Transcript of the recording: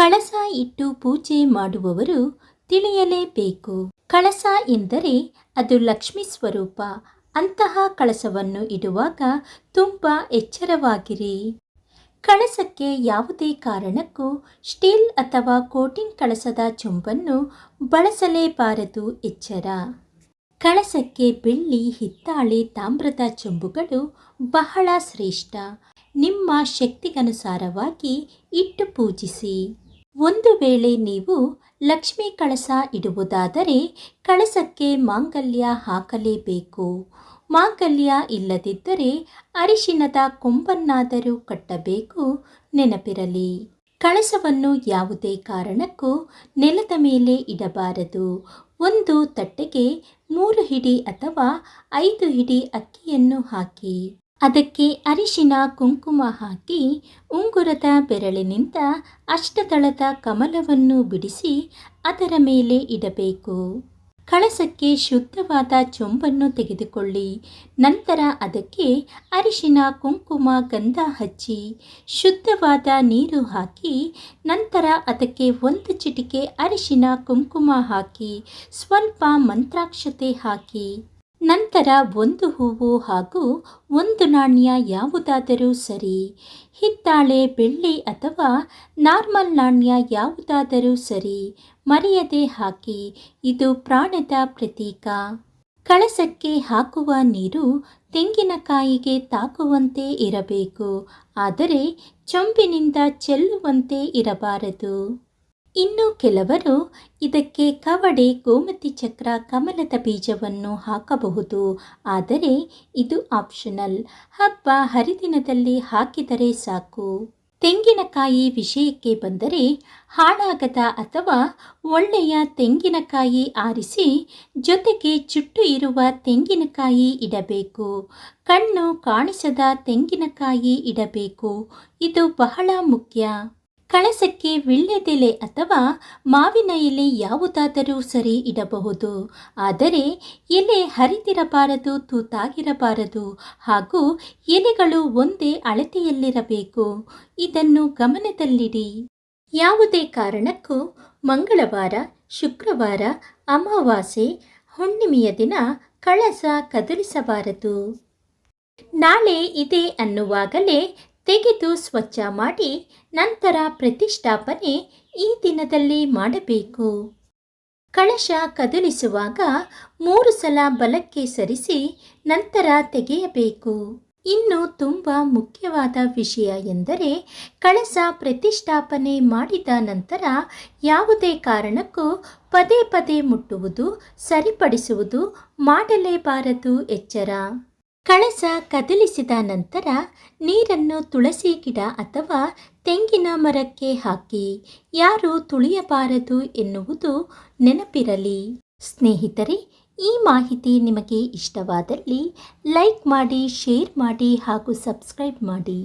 ಕಳಸ ಇಟ್ಟು ಪೂಜೆ ಮಾಡುವವರು ತಿಳಿಯಲೇಬೇಕು. ಕಳಸ ಎಂದರೆ ಅದು ಲಕ್ಷ್ಮಿ ಸ್ವರೂಪ. ಅಂತಹ ಕಳಸವನ್ನು ಇಡುವಾಗ ತುಂಬ ಎಚ್ಚರವಾಗಿರಿ. ಕಳಸಕ್ಕೆ ಯಾವುದೇ ಕಾರಣಕ್ಕೂ ಸ್ಟೀಲ್ ಅಥವಾ ಕೋಟಿಂಗ್ ಕಳಸದ ಚೊಂಬನ್ನು ಬಳಸಲೇಬಾರದು ಎಚ್ಚರ. ಕಳಸಕ್ಕೆ ಬೆಳ್ಳಿ, ಹಿತ್ತಾಳೆ, ತಾಮ್ರದ ಚೊಂಬುಗಳು ಬಹಳ ಶ್ರೇಷ್ಠ. ನಿಮ್ಮ ಶಕ್ತಿಗನುಸಾರವಾಗಿ ಇಟ್ಟು ಪೂಜಿಸಿ. ಒಂದು ವೇಳೆ ನೀವು ಲಕ್ಷ್ಮಿ ಕಳಸ ಇಡುವುದಾದರೆ ಕಳಸಕ್ಕೆ ಮಾಂಗಲ್ಯ ಹಾಕಲೇಬೇಕು. ಮಾಂಗಲ್ಯ ಇಲ್ಲದಿದ್ದರೆ ಅರಿಶಿಣದ ಕೊಂಬನ್ನಾದರೂ ಕಟ್ಟಬೇಕು. ನೆನಪಿರಲಿ, ಕಳಸವನ್ನು ಯಾವುದೇ ಕಾರಣಕ್ಕೂ ನೆಲದ ಮೇಲೆ ಇಡಬಾರದು. ಒಂದು ತಟ್ಟೆಗೆ ಮೂರು ಹಿಡಿ ಅಥವಾ ಐದು ಹಿಡಿ ಅಕ್ಕಿಯನ್ನು ಹಾಕಿ. ಅದಕ್ಕೆ ಅರಿಶಿನ ಕುಂಕುಮ ಹಾಕಿ ಉಂಗುರದ ಬೆರಳಿನಿಂದ ಅಷ್ಟದಳದ ಕಮಲವನ್ನು ಬಿಡಿಸಿ ಅದರ ಮೇಲೆ ಇಡಬೇಕು. ಕಳಸಕ್ಕೆ ಶುದ್ಧವಾದ ಚೊಂಬನ್ನು ತೆಗೆದುಕೊಳ್ಳಿ. ನಂತರ ಅದಕ್ಕೆ ಅರಿಶಿನ ಕುಂಕುಮ ಗಂಧ ಹಚ್ಚಿ ಶುದ್ಧವಾದ ನೀರು ಹಾಕಿ ನಂತರ ಅದಕ್ಕೆ ಒಂದು ಚಿಟಿಕೆ ಅರಿಶಿನ ಕುಂಕುಮ ಹಾಕಿ ಸ್ವಲ್ಪ ಮಂತ್ರಾಕ್ಷತೆ ಹಾಕಿ. ನಂತರ ಒಂದು ಹೂವು ಹಾಗೂ ಒಂದು ನಾಣ್ಯ ಯಾವುದಾದರೂ ಸರಿ. ಹಿತ್ತಾಳೆ, ಬೆಳ್ಳಿ ಅಥವಾ ನಾರ್ಮಲ್ ನಾಣ್ಯ ಯಾವುದಾದರೂ ಸರಿ. ಮರೆಯದೆ ಹಾಕಿ, ಇದು ಪ್ರಾಣದ ಪ್ರತೀಕ. ಕಳಸಕ್ಕೆ ಹಾಕುವ ನೀರು ತೆಂಗಿನಕಾಯಿಗೆ ತಾಕುವಂತೆ ಇರಬೇಕು, ಆದರೆ ಚೊಂಬಿನಿಂದ ಚೆಲ್ಲುವಂತೆ ಇರಬಾರದು. ಇನ್ನು ಕೆಲವರು ಇದಕ್ಕೆ ಕವಡೆ, ಗೋಮತಿ ಚಕ್ರ, ಕಮಲದ ಬೀಜವನ್ನು ಹಾಕಬಹುದು. ಆದರೆ ಇದು ಆಪ್ಷನಲ್ ಹಬ್ಬ ಹರಿದಿನದಲ್ಲಿ ಹಾಕಿದರೆ ಸಾಕು. ತೆಂಗಿನಕಾಯಿ ವಿಷಯಕ್ಕೆ ಬಂದರೆ ಹಾಳಾಗದ ಅಥವಾ ಒಳ್ಳೆಯ ತೆಂಗಿನಕಾಯಿ ಆರಿಸಿ ಜೊತೆಗೆ ಚುಟ್ಟು ಇರುವ ತೆಂಗಿನಕಾಯಿ ಇಡಬೇಕು. ಕಣ್ಣು ಕಾಣಿಸದ ತೆಂಗಿನಕಾಯಿ ಇಡಬೇಕು. ಇದು ಬಹಳ ಮುಖ್ಯ. ಕಳಸಕ್ಕೆ ವಿಳ್ಯದೆಲೆ ಅಥವಾ ಮಾವಿನ ಎಲೆ ಯಾವುದಾದರೂ ಸರಿ ಇಡಬಹುದು. ಆದರೆ ಎಲೆ ಹರಿದಿರಬಾರದು ತೂತಾಗಿರಬಾರದು ಹಾಗೂ ಎಲೆಗಳು ಒಂದೇ ಅಳತೆಯಲ್ಲಿರಬೇಕು. ಇದನ್ನು ಗಮನದಲ್ಲಿಡಿ. ಯಾವುದೇ ಕಾರಣಕ್ಕೂ ಮಂಗಳವಾರ, ಶುಕ್ರವಾರ, ಅಮಾವಾಸ್ಯೆ, ಹುಣ್ಣಿಮೆಯ ದಿನ ಕಳಸ ಕದಲಿಸಬಾರದು. ನಾಳೆ ಇದೆ ಅನ್ನುವಾಗಲೇ ತೆಗೆದು ಸ್ವಚ್ಛ ಮಾಡಿ ನಂತರ ಪ್ರತಿಷ್ಠಾಪನೆ ಈ ದಿನದಲ್ಲಿ ಮಾಡಬೇಕು. ಕಳಶ ಕದಲಿಸುವಾಗ ಮೂರು ಸಲ ಬಲಕ್ಕೆ ಸರಿಸಿ ನಂತರ ತೆಗೆಯಬೇಕು. ಇನ್ನು ತುಂಬ ಮುಖ್ಯವಾದ ವಿಷಯ ಎಂದರೆ ಕಳಸ ಪ್ರತಿಷ್ಠಾಪನೆ ಮಾಡಿದ ನಂತರ ಯಾವುದೇ ಕಾರಣಕ್ಕೂ ಪದೇ ಪದೇ ಮುಟ್ಟುವುದು, ಸರಿಪಡಿಸುವುದು ಮಾಡಲೇಬಾರದು ಎಚ್ಚರ. ಕಳಸ ಕದಲಿಸಿದ ನಂತರ ನೀರನ್ನು ತುಳಸಿ ಗಿಡ ಅಥವಾ ತೆಂಗಿನ ಮರಕ್ಕೆ ಹಾಕಿ, ಯಾರು ತುಳಿಯಬಾರದು ಎನ್ನುವುದು ನೆನಪಿರಲಿ. ಸ್ನೇಹಿತರೆ, ಈ ಮಾಹಿತಿ ನಿಮಗೆ ಇಷ್ಟವಾದಲ್ಲಿ ಲೈಕ್ ಮಾಡಿ, ಶೇರ್ ಮಾಡಿ ಹಾಗೂ ಸಬ್ಸ್ಕ್ರೈಬ್ ಮಾಡಿ.